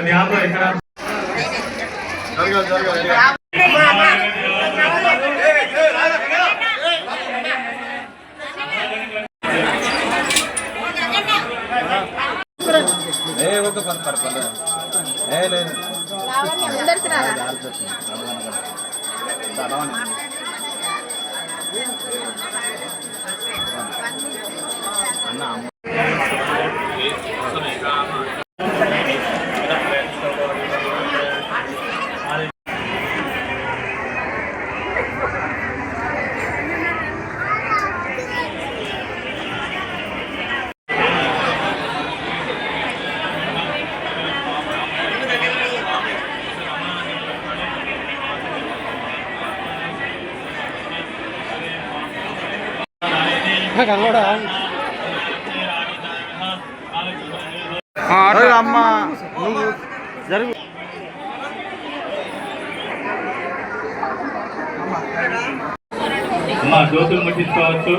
కొన్ని ఆపు ఇక్కడ. ఏ ఒక పని ఏ లేదు అన్న అమ్మ అమ్మ నువ్వు జరుగు. అమ్మా జ్యోతులు ముట్టించుకోవచ్చు.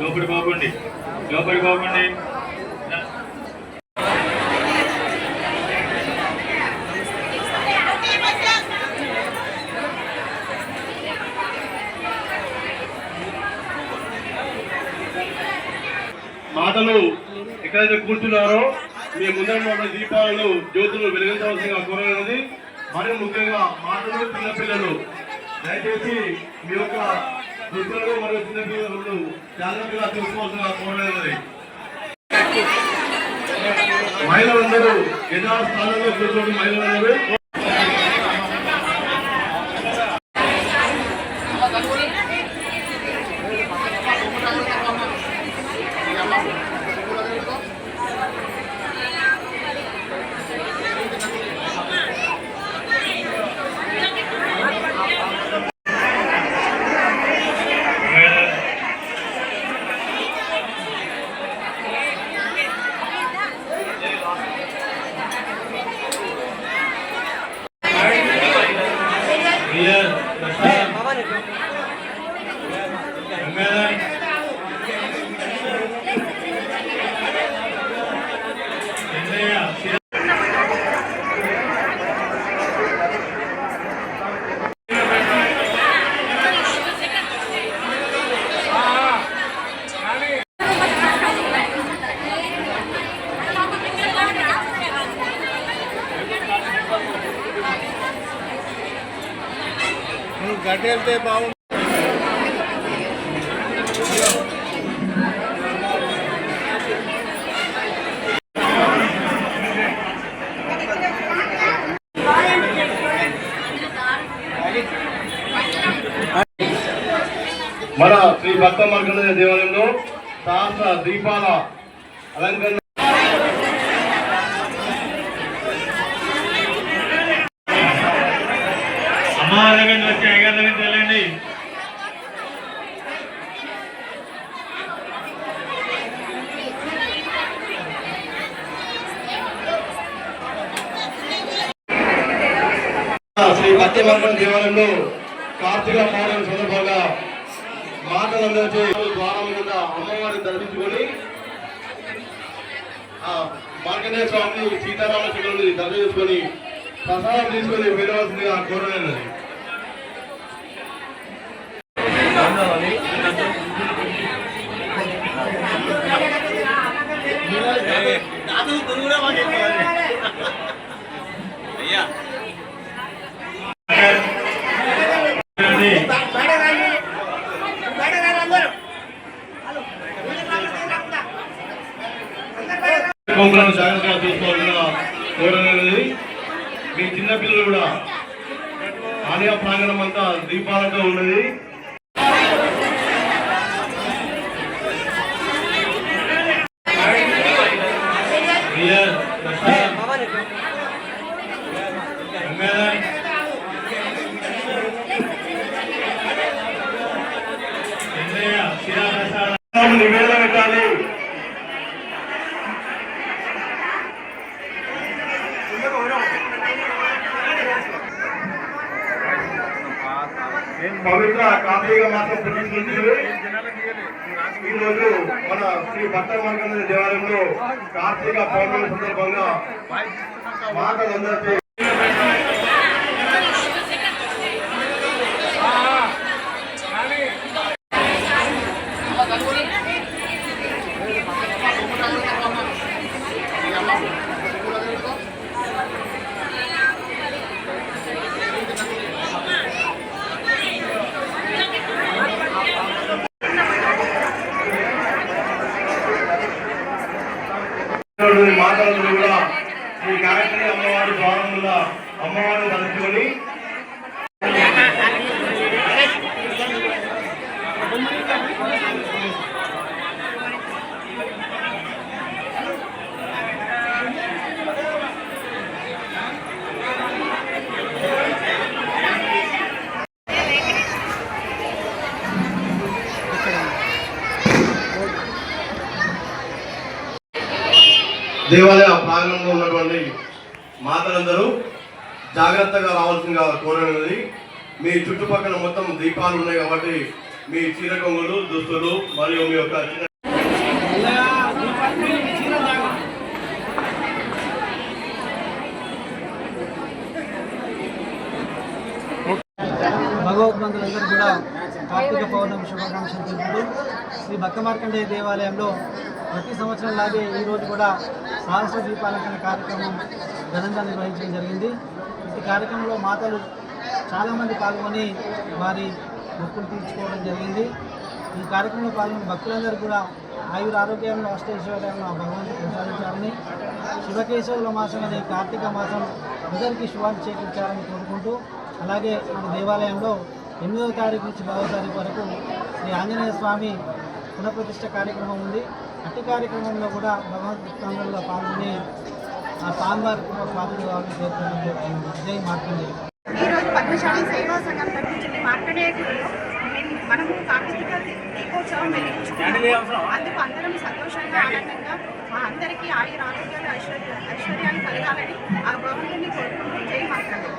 లోపలి పోకండి. లోపలి పోకండి. మాటలు ఎక్కడైతే కూర్చున్నారో మీ ముందర ఉన్న దీపాలను జ్యోతులు వెలిగించవలసిందిగా కోరలేదు మరియు ముఖ్యంగా మాటలు చిన్నపిల్లలు. దయచేసి మీ యొక్క వృద్ధులను మరియు చిన్నపిల్లలు జాగ్రత్తగా చూసుకోవాల్సిన కోరలేదు మహిళలందరూ యథాస్థానంలో కూర్చోండి మహిళలందరూ. Amen. నువ్వు వెళ్తే బాగుంది మన శ్రీ భక్త మార్కండ దేవాలయంలో సహస్ర దీపాల అలంకరణ అమ్మా వచ్చి అయ్యగారి దగ్గరికి శ్రీ భక్తి దేవాలయంలో కార్తీక పౌర్ణమి సందర్భంగా మాటలందరితో ద్వారం కింద అమ్మవారిని దర్శించుకొని ఆ, మార్కండేయ స్వామిని సీతారామ చంద్రుని దర్శనం చేసుకొని ప్రసాదం తీసుకొని వెళ్ళవలసిందిగా జాగ్రత్తగా చూసుకోవాల్సిన కోరలేనది మీ చిన్నపిల్లలు కూడా ఆలయ ప్రాంగణం అంతా దీపాలతో ఉన్నది. Clear. నివేదన పవిత్ర కాపీగా మాత్రం పుట్టినరోజు ఈ రోజు మన శ్రీ భక్త మార్గంధర దేవాలయంలో కార్తీక పౌర్ణమి సందర్భంగా మాటలందరికీ మాటలను కూడా ఈ గాయత్రి అమ్మవారి ద్వారముల అమ్మవారిని తలుచుకొని దేవాలయ ప్రాంగణంలో ఉన్నటువంటి మాతలందరూ జాగ్రత్తగా రావాల్సిందిగా కోరనున్నది. మీ చుట్టుపక్కల మొత్తం దీపాలు ఉన్నాయి కాబట్టి మీ చీర కొంగులు దుస్తులు మరియు మీ యొక్క చిన్న భగవద్బంధులందరూ కూడా కార్తీక పౌర్ణమి శుభాకాంక్షలు తెలుపుతూ శ్రీ భక్త మార్కండేయ దేవాలయంలో ప్రతి సంవత్సరం లాగే ఈరోజు కూడా సహస్ర దీపాలంకరణ కార్యక్రమం ఘనంగా నిర్వహించడం జరిగింది. ఈ కార్యక్రమంలో మాతలు చాలామంది పాల్గొని వారి మొక్కులు తీర్చుకోవడం జరిగింది. ఈ కార్యక్రమంలో పాల్గొన్న భక్తులందరూ కూడా ఆయుర ఆరోగ్యాలను అష్టైశ్వర్యాలను ఆ ప్రసాదించాలని శివకేశవుల మాసం అనే కార్తీక మాసం అందరికీ శుభాన్ని చేకూర్చాలని కోరుకుంటూ అలాగే మన దేవాలయంలో ఎనిమిదవ తారీఖు నుంచి పదవ తారీఖు వరకు శ్రీ ఆంజనేయ స్వామి పునఃప్రతిష్ట కార్యక్రమం ఉంది. అట్టి కార్యక్రమంలో కూడా భగవద్గీతంలో పాల్గొని ఆ స్వామివారి కూడా పాల్గొని వాళ్ళని చేరుకున్న విజయ్ మార్కండి ఈరోజు పద్మశాలి సేవా సంఘం తరఫున మార్కండేయులో మనము కార్తీక దీపోత్సవం వెలిగించుకున్నాము. అందుకు అందరం సంతోషంగా ఆనందంగా మా అందరికీ ఆయుర ఆరోగ్యాలు ఐశ్వర్య ఐశ్వర్యాలు కలగాలని ఆ భగవంతుని కోరుకుంటూ జై మార్కండే